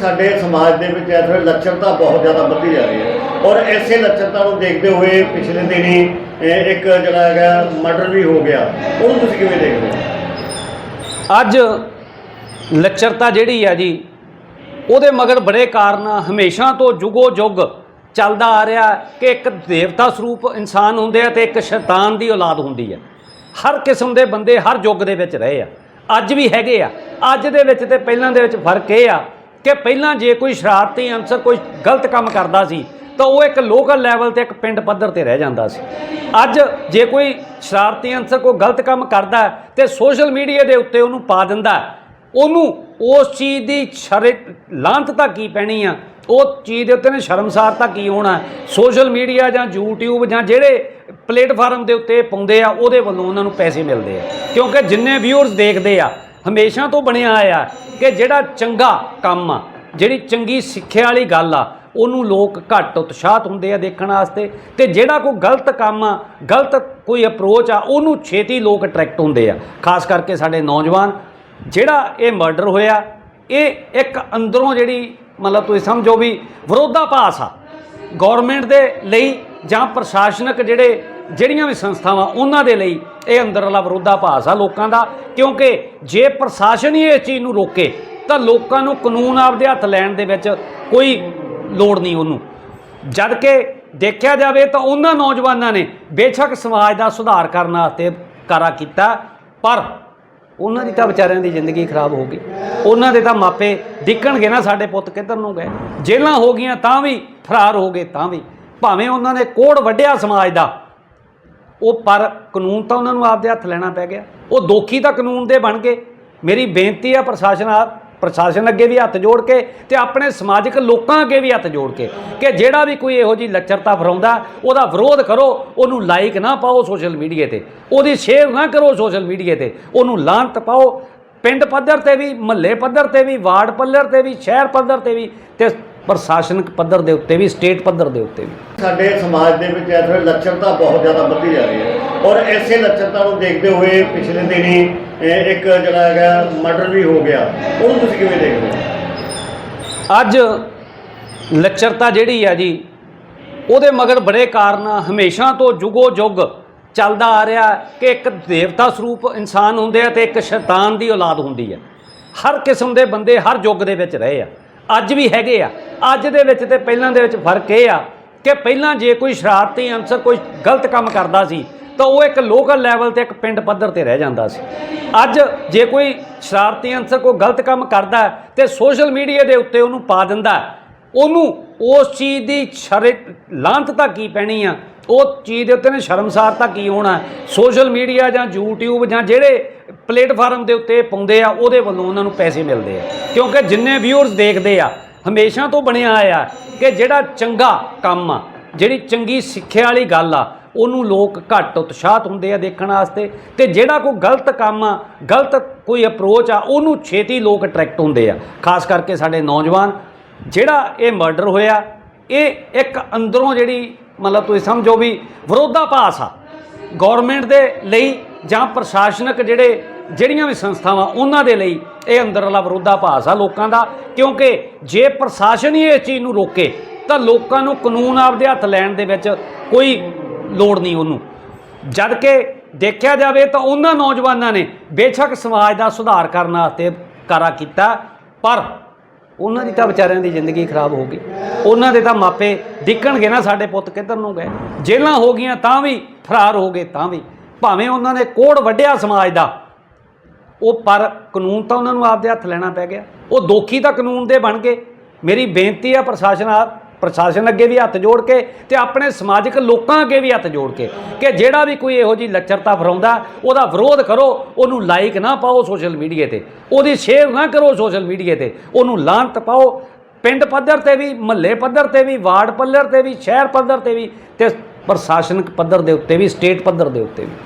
ਸਾਡੇ ਸਮਾਜ ਦੇ ਵਿੱਚ ਇਸ ਵੇਲੇ ਲੱਚਰਤਾ ਬਹੁਤ ਜ਼ਿਆਦਾ ਵੱਧਦੀ ਜਾ ਰਹੀ ਹੈ। ਔਰ ਐਸੇ ਲੱਚਰਤਾ ਨੂੰ ਦੇਖਦੇ ਹੋਏ ਪਿਛਲੇ ਦਿਨੀ, ਇਹ ਇੱਕ ਜਿਹੜਾ ਹੈਗਾ, ਮਰਡਰ ਵੀ ਹੋ ਗਿਆ। ਉਹਨੂੰ ਤੁਸੀਂ ਕਿਵੇਂ ਦੇਖਦੇ ਹੋ? ਅੱਜ ਲੱਚਰਤਾ ਜਿਹੜੀ ਆ ਜੀ, ਉਹਦੇ ਮਗਰ ਬੜੇ ਕਾਰਨ ਆ। ਹਮੇਸ਼ਾ ਤੋਂ ਜੁਗੋ ਜੁਗ ਚੱਲਦਾ ਆ ਰਿਹਾ ਕਿ ਇੱਕ ਦੇਵਤਾ ਸਰੂਪ ਇਨਸਾਨ ਹੁੰਦੇ ਆ ਤੇ ਇੱਕ ਸ਼ੈਤਾਨ ਦੀ ਔਲਾਦ ਹੁੰਦੀ ਹੈ ਹਰ ਕਿਸਮ ਦੇ ਬੰਦੇ ਹਰ ਯੁੱਗ ਦੇ ਵਿੱਚ ਰਹੇ ਆ। ਅੱਜ ਵੀ ਹੈਗੇ ਆ। ਅੱਜ ਦੇ ਵਿੱਚ ਤੇ ਪਹਿਲਾਂ ਦੇ ਵਿੱਚ ਫ਼ਰਕ ਇਹ ਆ ਕਿ ਪਹਿਲਾਂ ਜੇ ਕੋਈ ਸ਼ਰਾਰਤੀ ਅਨਸਰ ਕੋਈ ਗਲਤ ਕੰਮ ਕਰਦਾ ਸੀ, ਤਾਂ ਉਹ ਇੱਕ ਲੋਕਲ ਲੈਵਲ ਤੇ ਇੱਕ ਪਿੰਡ ਪੱਧਰ ਤੇ ਰਹਿ ਜਾਂਦਾ ਸੀ। ਅੱਜ ਜੇ ਕੋਈ ਸ਼ਰਾਰਤੀ ਅਨਸਰ ਕੋਈ ਗਲਤ ਕੰਮ ਕਰਦਾ ਹੈ, ਤੇ ਸੋਸ਼ਲ ਮੀਡੀਆ ਦੇ ਉੱਤੇ ਉਹਨੂੰ ਪਾ ਦਿੰਦਾ ਉਹਨੂੰ ਉਸ ਚੀਜ਼ ਦੀ ਸ਼ਰ ਲਾਂਤ ਤਾਂ ਕੀ ਪੈਣੀ ਆ? ਉਹ ਚੀਜ਼ ਦੇ ਉੱਤੇ ਨੇ ਸ਼ਰਮਸਾਰ ਤਾਂ ਕੀ ਹੋਣਾ? ਸੋਸ਼ਲ ਮੀਡੀਆ ਜਾਂ YouTube ਜਾਂ ਜਿਹੜੇ ਪਲੇਟਫਾਰਮ ਦੇ ਉੱਤੇ ਪਾਉਂਦੇ ਆ, ਉਹਦੇ ਵੱਲੋਂ ਉਹਨਾਂ ਨੂੰ ਪੈਸੇ ਮਿਲਦੇ ਆ। ਕਿਉਂਕਿ ਜਿੰਨੇ ਵਿਊਅਰਸ ਦੇਖਦੇ ਆ, ਹਮੇਸ਼ਾ ਤੋਂ ਬਣਿਆ ਆਇਆ। ਕਿ ਜਿਹੜਾ ਚੰਗਾ ਕੰਮ ਆ, ਜਿਹੜੀ ਚੰਗੀ ਸਿੱਖਿਆ ਵਾਲੀ ਗੱਲ ਆ, ਉਹਨੂੰ ਲੋਕ ਘੱਟ ਉਤਸ਼ਾਹਤ ਹੁੰਦੇ ਆ ਦੇਖਣ ਵਾਸਤੇ ਤੇ ਜਿਹੜਾ ਕੋਈ ਗਲਤ ਕੰਮ ਆ, ਗਲਤ ਕੋਈ ਅਪਰੋਚ ਆ, ਉਹਨੂੰ ਛੇਤੀ ਲੋਕ ਅਟਰੈਕਟ ਹੁੰਦੇ ਆ। ਖਾਸ ਕਰਕੇ ਸਾਡੇ ਨੌਜਵਾਨ, ਜਿਹੜਾ ਇਹ ਮਰਡਰ ਹੋਇਆ, ਇਹ ਇੱਕ ਅੰਦਰੋਂ ਜਿਹੜੀ ਮਤਲਬ ਤੁਸੀਂ ਸਮਝੋ ਵੀ ਵਿਰੋਧਾਭਾਸ ਆ। ਗਵਰਨਮੈਂਟ ਦੇ ਲਈ ਜਾਂ ਪ੍ਰਸ਼ਾਸਨਿਕ ਜਿਹੜੇ, ਜਿਹੜੀਆਂ ਵੀ ਸੰਸਥਾਵਾਂ, ਉਹਨਾਂ ਦੇ ਲਈ ਇਹ ਅੰਦਰਲਾ ਵਿਰੋਧਾਭਾਸ ਆ ਲੋਕਾਂ ਦਾ, ਕਿਉਂਕਿ ਜੇ ਪ੍ਰਸ਼ਾਸਨ ਹੀ ਇਸ ਚੀਜ਼ ਨੂੰ ਰੋਕੇ, ਤਾਂ ਲੋਕਾਂ ਨੂੰ ਕਾਨੂੰਨ ਆਪਦੇ ਹੱਥ ਲੈਣ ਦੇ ਵਿੱਚ ਕੋਈ ਲੋੜ ਨਹੀਂ ਉਹਨੂੰ। ਜਦ ਕਿ ਦੇਖਿਆ ਜਾਵੇ ਤਾਂ ਉਹਨਾਂ ਨੌਜਵਾਨਾਂ ਨੇ ਬੇਸ਼ੱਕ ਸਮਾਜ ਦਾ ਸੁਧਾਰ ਕਰਨ ਵਾਸਤੇ ਕਾਰਾ ਕੀਤਾ, ਪਰ ਉਹਨਾਂ ਦੀ ਤਾਂ ਵਿਚਾਰਿਆਂ ਦੀ ਜ਼ਿੰਦਗੀ ਖਰਾਬ ਹੋ ਗਈ। ਉਹਨਾਂ ਦੇ ਤਾਂ ਮਾਪੇ ਡਿੱਕਣਗੇ ਨਾ, ਸਾਡੇ ਪੁੱਤ ਕਿੱਧਰ ਨੂੰ ਗਏ? ਜੇਲ੍ਹਾਂ ਹੋ ਗਈਆਂ ਤਾਂ ਵੀ, ਫਰਾਰ ਹੋ ਗਏ ਤਾਂ ਵੀ। ਭਾਵੇਂ ਉਹਨਾਂ ਨੇ ਕੋੜ ਵੱਢਿਆ ਸਮਾਜ ਦਾ ਉਹ ਪਰ ਕਾਨੂੰਨ ਤਾਂ ਉਹਨਾਂ ਨੂੰ ਆਪਦੇ ਹੱਥ ਲੈਣਾ ਪੈ ਗਿਆ। ਉਹ ਦੋਖੀ ਤਾਂ ਕਾਨੂੰਨ ਦੇ ਬਣ ਗਏ। ਮੇਰੀ ਬੇਨਤੀ ਆ ਪ੍ਰਸ਼ਾਸਨ ਆ ਪ੍ਰਸ਼ਾਸਨ ਅੱਗੇ ਵੀ ਹੱਥ ਜੋੜ ਕੇ ਤੇ ਆਪਣੇ ਸਮਾਜਿਕ ਲੋਕਾਂ ਅੱਗੇ ਵੀ ਹੱਥ ਜੋੜ ਕੇ ਕਿ ਜਿਹੜਾ ਵੀ ਕੋਈ ਇਹੋ ਜੀ ਲੱਚਰਤਾ ਫਰਾਉਂਦਾ, ਉਹਦਾ ਵਿਰੋਧ ਕਰੋ, ਉਹਨੂੰ ਲਾਈਕ ਨਾ ਪਾਓ ਸੋਸ਼ਲ ਮੀਡੀਆ ਤੇ, ਉਹਦੀ ਸ਼ੇਅਰ ਨਾ ਕਰੋ ਸੋਸ਼ਲ ਮੀਡੀਆ ਤੇ, ਉਹਨੂੰ ਲਾਂਤ ਪਾਓ। ਪਿੰਡ ਪੱਧਰ ਤੇ ਵੀ, ਮਹੱਲੇ ਪੱਧਰ ਤੇ ਵੀ, ਵਾਰਡ ਪੱਧਰ ਤੇ ਵੀ, ਸ਼ਹਿਰ ਪੱਧਰ ਤੇ ਵੀ ਤੇ ਪ੍ਰਸ਼ਾਸਨਿਕ ਪੱਧਰ ਦੇ ਉੱਤੇ ਵੀ ਸਟੇਟ ਪੱਧਰ ਦੇ ਉੱਤੇ ਵੀ। ਸਾਡੇ ਸਮਾਜ ਦੇ ਵਿੱਚ ਇਸ ਵੇਲੇ ਲੱਚਰਤਾ ਬਹੁਤ ਜ਼ਿਆਦਾ ਵੱਧਦੀ ਜਾ ਰਹੀ ਹੈ। ਔਰ ਐਸੇ ਲੱਚਰਤਾ ਨੂੰ ਦੇਖਦੇ ਹੋਏ ਪਿਛਲੇ ਦਿਨੀ ਇੱਕ ਜਿਹੜਾ ਹੈਗਾ ਮਰਡਰ ਵੀ ਹੋ ਗਿਆ। ਉਹਨੂੰ ਤੁਸੀਂ ਕਿਵੇਂ ਦੇਖਦੇ ਹੋ? ਅੱਜ ਲੱਚਰਤਾ ਜਿਹੜੀ ਆ ਜੀ ਉਹਦੇ ਮਗਰ ਬੜੇ ਕਾਰਨ। ਹਮੇਸ਼ਾ ਤੋਂ ਜੁਗੋ ਜੁਗ ਚੱਲਦਾ ਆ ਰਿਹਾ ਕਿ ਇੱਕ ਦੇਵਤਾ ਸਰੂਪ ਇਨਸਾਨ ਹੁੰਦੇ ਆ ਤੇ ਇੱਕ ਸ਼ੈਤਾਨ ਦੀ ਔਲਾਦ ਹੁੰਦੀ ਹੈ ਹਰ ਕਿਸਮ ਦੇ ਬੰਦੇ ਹਰ ਯੁੱਗ ਦੇ ਵਿੱਚ ਰਹੇ ਆ। ਅੱਜ ਵੀ ਹੈਗੇ ਆ। ਅੱਜ ਦੇ ਵਿੱਚ ਤੇ ਪਹਿਲਾਂ ਦੇ ਵਿੱਚ ਫ਼ਰਕ ਇਹ ਆ ਕਿ ਪਹਿਲਾਂ ਜੇ ਕੋਈ ਸ਼ਰਾਰਤੀ ਅਨਸਰ ਕੋਈ ਗਲਤ ਕੰਮ ਕਰਦਾ ਸੀ, ਤਾਂ ਉਹ ਇੱਕ ਲੋਕਲ ਲੈਵਲ ਤੇ ਇੱਕ ਪਿੰਡ ਪੱਧਰ ਤੇ ਰਹਿ ਜਾਂਦਾ ਸੀ। ਅੱਜ ਜੇ ਕੋਈ ਸ਼ਰਾਰਤੀ ਅਨਸਰ ਕੋਈ ਗਲਤ ਕੰਮ ਕਰਦਾ ਹੈ ਤੇ ਸੋਸ਼ਲ ਮੀਡੀਆ ਦੇ ਉੱਤੇ ਉਹਨੂੰ ਪਾ ਦਿੰਦਾ ਉਹਨੂੰ ਉਸ ਚੀਜ਼ ਦੀ ਸ਼ਰ ਲਾਂਤ ਤਾਂ ਕੀ ਪੈਣੀ ਆ? ਉਹ ਚੀਜ਼ ਦੇ ਉੱਤੇ ਨੇ ਸ਼ਰਮਸਾਰ ਤਾਂ ਕੀ ਹੋਣਾ? ਸੋਸ਼ਲ ਮੀਡੀਆ ਜਾਂ YouTube ਜਾਂ ਜਿਹੜੇ ਪਲੇਟਫਾਰਮ ਦੇ ਉੱਤੇ ਪਾਉਂਦੇ ਆ, ਉਹਦੇ ਵੱਲੋਂ ਉਹਨਾਂ ਨੂੰ ਪੈਸੇ ਮਿਲਦੇ ਆ। ਕਿਉਂਕਿ ਜਿੰਨੇ ਵਿਊਅਰਸ ਦੇਖਦੇ ਆ, ਹਮੇਸ਼ਾ ਤੋਂ ਬਣਿਆ ਆਇਆ ਕਿ ਜਿਹੜਾ ਚੰਗਾ ਕੰਮ ਆ, ਜਿਹੜੀ ਚੰਗੀ ਸਿੱਖਿਆ ਵਾਲੀ ਗੱਲ ਆ, ਉਹਨੂੰ ਲੋਕ ਘੱਟ ਉਤਸ਼ਾਹਤ ਹੁੰਦੇ ਆ ਦੇਖਣ ਵਾਸਤੇ। ਤੇ ਜਿਹੜਾ ਕੋਈ ਗਲਤ ਕੰਮ ਆ, ਗਲਤ ਕੋਈ ਅਪਰੋਚ ਆ, ਉਹਨੂੰ ਛੇਤੀ ਲੋਕ ਅਟਰੈਕਟ ਹੁੰਦੇ ਆ। ਖਾਸ ਕਰਕੇ ਸਾਡੇ ਨੌਜਵਾਨ, ਜਿਹੜਾ ਇਹ ਮਰਡਰ ਹੋਇਆ, ਇਹ ਇੱਕ ਅੰਦਰੋਂ ਜਿਹੜੀ ਮਤਲਬ ਤੁਸੀਂ ਸਮਝੋ ਵੀ ਵਿਰੋਧਾਭਾਸ ਆ। ਗਵਰਨਮੈਂਟ ਦੇ ਲਈ ਜਾਂ ਪ੍ਰਸ਼ਾਸਨਿਕ ਜਿਹੜੇ, ਜਿਹੜੀਆਂ ਵੀ ਸੰਸਥਾਵਾਂ, ਉਹਨਾਂ ਦੇ ਲਈ ਇਹ ਅੰਦਰਲਾ ਵਿਰੋਧਾਭਾਸ ਆ ਲੋਕਾਂ ਦਾ, ਕਿਉਂਕਿ ਜੇ ਪ੍ਰਸ਼ਾਸਨ ਹੀ ਇਸ ਚੀਜ਼ ਨੂੰ ਰੋਕੇ, ਤਾਂ ਲੋਕਾਂ ਨੂੰ ਕਾਨੂੰਨ ਆਪਦੇ ਹੱਥ ਲੈਣ ਦੇ ਵਿੱਚ ਕੋਈ ਲੋੜ ਨਹੀਂ ਉਹਨੂੰ। ਜਦ ਕਿ ਦੇਖਿਆ ਜਾਵੇ ਤਾਂ ਉਹਨਾਂ ਨੌਜਵਾਨਾਂ ਨੇ ਬੇਸ਼ੱਕ ਸਮਾਜ ਦਾ ਸੁਧਾਰ ਕਰਨ ਵਾਸਤੇ ਕਾਰਾ ਕੀਤਾ, ਪਰ ਉਹਨਾਂ ਦੀ ਤਾਂ ਵਿਚਾਰਿਆਂ ਦੀ ਜ਼ਿੰਦਗੀ ਖਰਾਬ ਹੋ ਗਈ। ਉਹਨਾਂ ਦੇ ਤਾਂ ਮਾਪੇ ਡਿੱਕਣਗੇ ਨਾ ਸਾਡੇ ਪੁੱਤ ਕਿੱਧਰ ਨੂੰ ਗਏ? ਜੇਲ੍ਹਾਂ ਹੋ ਗਈਆਂ ਤਾਂ ਵੀ, ਫਰਾਰ ਹੋ ਗਏ ਤਾਂ ਵੀ। ਭਾਵੇਂ ਉਹਨਾਂ ਨੇ ਕੋੜ ਵੱਢਿਆ ਸਮਾਜ ਦਾ, ਉਹ ਪਰ ਕਾਨੂੰਨ ਤਾਂ ਉਹਨਾਂ ਨੂੰ ਆਪਦੇ ਹੱਥ ਲੈਣਾ ਪੈ ਗਿਆ। ਉਹ ਦੋਖੀ ਤਾਂ ਕਾਨੂੰਨ ਦੇ ਬਣ ਗਏ। ਮੇਰੀ ਬੇਨਤੀ ਹੈ ਪ੍ਰਸ਼ਾਸਨ ਆ, ਪ੍ਰਸ਼ਾਸਨ ਅੱਗੇ ਵੀ ਹੱਥ ਜੋੜ ਕੇ ਤੇ ਆਪਣੇ ਸਮਾਜਿਕ ਲੋਕਾਂ ਅੱਗੇ ਵੀ ਹੱਥ ਜੋੜ ਕੇ ਕਿ ਜਿਹੜਾ ਵੀ ਕੋਈ ਇਹੋ ਜੀ ਲੱਚਰਤਾ ਫਰਾਉਂਦਾ, ਉਹਦਾ ਵਿਰੋਧ ਕਰੋ, ਉਹਨੂੰ ਲਾਈਕ ਨਾ ਪਾਓ ਸੋਸ਼ਲ ਮੀਡੀਆ ਤੇ, ਉਹਦੀ ਸ਼ੇਅਰ ਨਾ ਕਰੋ ਸੋਸ਼ਲ ਮੀਡੀਆ ਤੇ, ਉਹਨੂੰ ਲਾਂਤ ਪਾਓ। ਪਿੰਡ ਪੱਧਰ ਤੇ ਵੀ, ਮਹੱਲੇ ਪੱਧਰ ਤੇ ਵੀ, ਵਾਰਡ ਪੱਧਰ ਤੇ ਵੀ, ਸ਼ਹਿਰ ਪੱਧਰ ਤੇ ਵੀ ਤੇ ਪ੍ਰਸ਼ਾਸਨਿਕ ਪੱਧਰ ਦੇ ਉੱਤੇ ਵੀ ਸਟੇਟ ਪੱਧਰ ਦੇ ਉੱਤੇ ਵੀ।